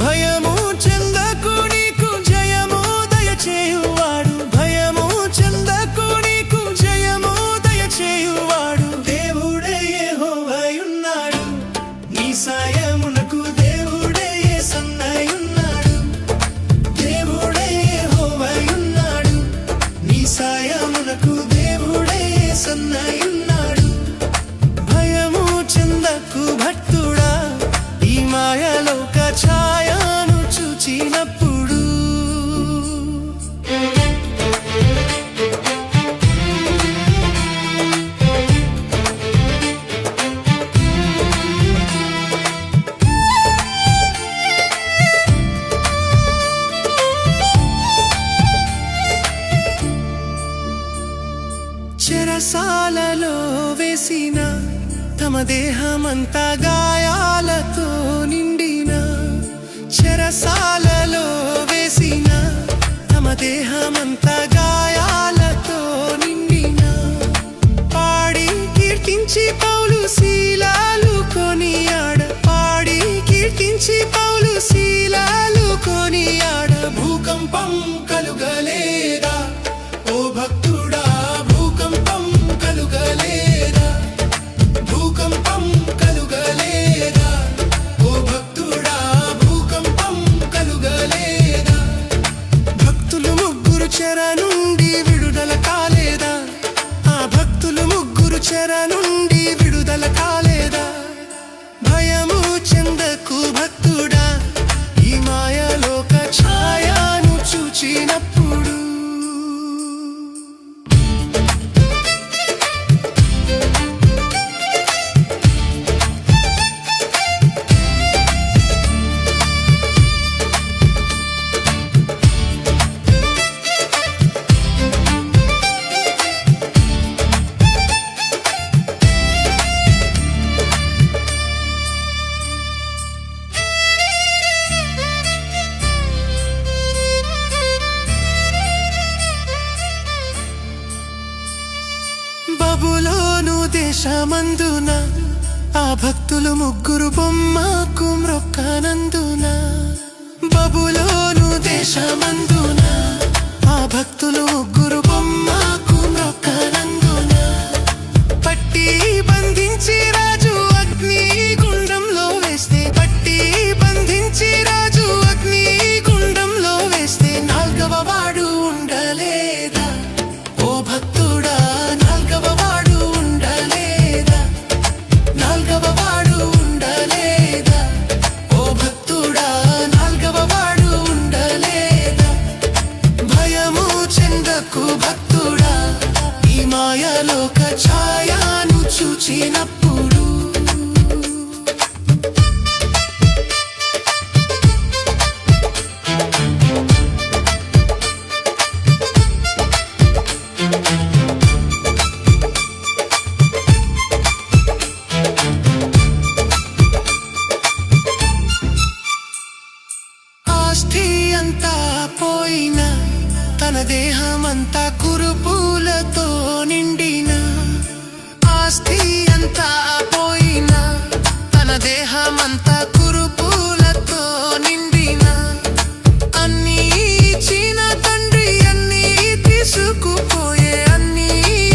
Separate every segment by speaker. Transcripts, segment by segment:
Speaker 1: భయము చెందకు నీకు జయము దయచేయువాడు. భయము చెందకు నీకు జయము దయచేయువాడు. దేవుడే యెహోవాయున్నాడు. నీ సాయమునకు దేవుడే సన్నయున్నాడు. దేవుడే యెహోవాయున్నాడు. నీ సాయమునకు దేవుడే సన్నయున్నాడు. భయము చెందకు భక్తుడా ఈ మాయలోక ఛాయను సాలలో వేసిన తమ దేహమంతా చెర నుండి విడుదల కాలేదా? భయము చెందకు భక్తి ప్రభువులోను దేశమందున ఆ భక్తులు ముగ్గురు బొమ్మకు మ్రొక్కనందున బబులోను దేశమందు ఆస్థి అంతా పోయిన తన దేహమంతా కురుపులతో నిండిన. ఆస్తి అంతా పోయిన తన దేహమంతా కురుపులతో నిండిన. అన్ని ఇచ్చిన తండ్రి అన్నీ తీసుకుపోయే అన్ని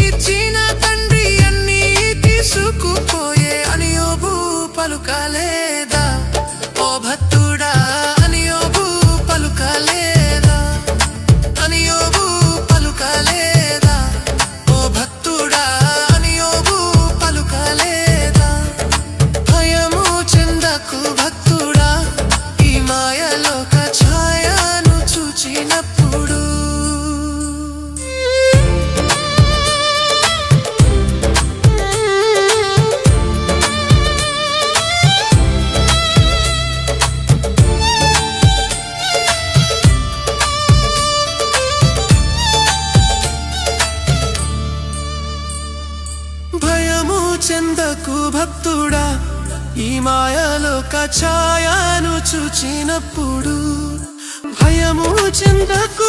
Speaker 1: ఇచ్చిన తండ్రి అన్నీ తీసుకుపోయే. అని పలుకలేదా ఓ భత్తు చెందకు భక్తుడా ఈ మాయలో ఛాయను చూచినప్పుడు భయము చెందకు